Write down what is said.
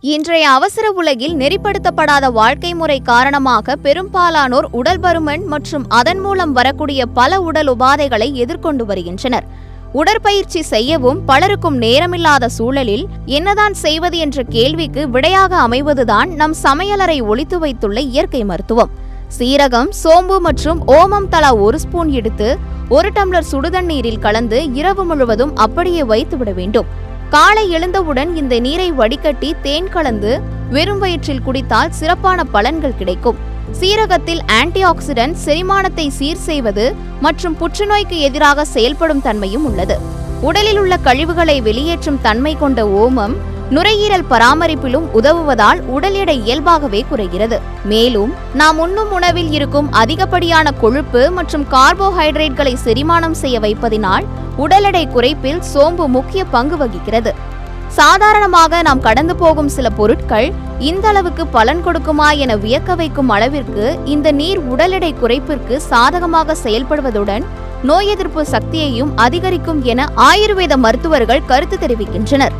இன்றைய அவசர உலகில் நெறிப்படுத்தப்படாத வாழ்க்கை முறை காரணமாக பெரும்பாலானோர் உடல் பருமன் மற்றும் அதன் மூலம் வரக்கூடிய பல உடல் உபாதைகளை எதிர்கொண்டு வருகின்றனர். உடற்பயிற்சி செய்யவும் பலருக்கும் நேரமில்லாத சூழலில் என்னதான் செய்வது என்ற கேள்விக்கு விடையாக அமைவதுதான் நம் சமையலறை ஒழித்து வைத்துள்ள இயற்கை மருத்துவம். சீரகம் சோம்பு மற்றும் ஓமம் தலா ஒரு ஸ்பூன் எடுத்து ஒரு டம்ளர் சுடுதண்ணீரில் கலந்து இரவு முழுவதும் அப்படியே வைத்துவிட வேண்டும். காலை எழுந்தவுடன் இந்த நீரை வடிகட்டி தேன் கலந்து வெறும் வயிற்றில் குடித்தால் சிறப்பான பலன்கள் கிடைக்கும். சீரகத்தில் ஆன்டி ஆக்சிடென்ட் செரிமானத்தை சீர் செய்வது மற்றும் புற்றுநோய்க்கு எதிராக செயல்படும் தன்மையும் உள்ளது. உடலில் உள்ள கழிவுகளை வெளியேற்றும் தன்மை கொண்ட ஓமம் நுரையீரல் பராமரிப்பிலும் உதவுவதால் உடல் எடை இயல்பாகவே குறைகிறது. மேலும் நாம் உண்ணும் உணவில் இருக்கும் அதிகப்படியான கொழுப்பு மற்றும் கார்போஹைட்ரேட்களை செரிமானம் செய்ய வைப்பதினால் உடல் எடை குறைப்பில் சோம்பு முக்கிய பங்கு வகிக்கிறது. சாதாரணமாக நாம் கடந்து போகும் சில பொருட்கள் இந்த அளவுக்கு பலன் கொடுக்குமா என வியக்க வைக்கும் அளவிற்கு இந்த நீர் உடல் எடை குறைப்பிற்கு சாதகமாக செயல்படுவதுடன் நோய் எதிர்ப்பு சக்தியையும் அதிகரிக்கும் என ஆயுர்வேத மருத்துவர்கள் கருத்து தெரிவிக்கின்றனர்.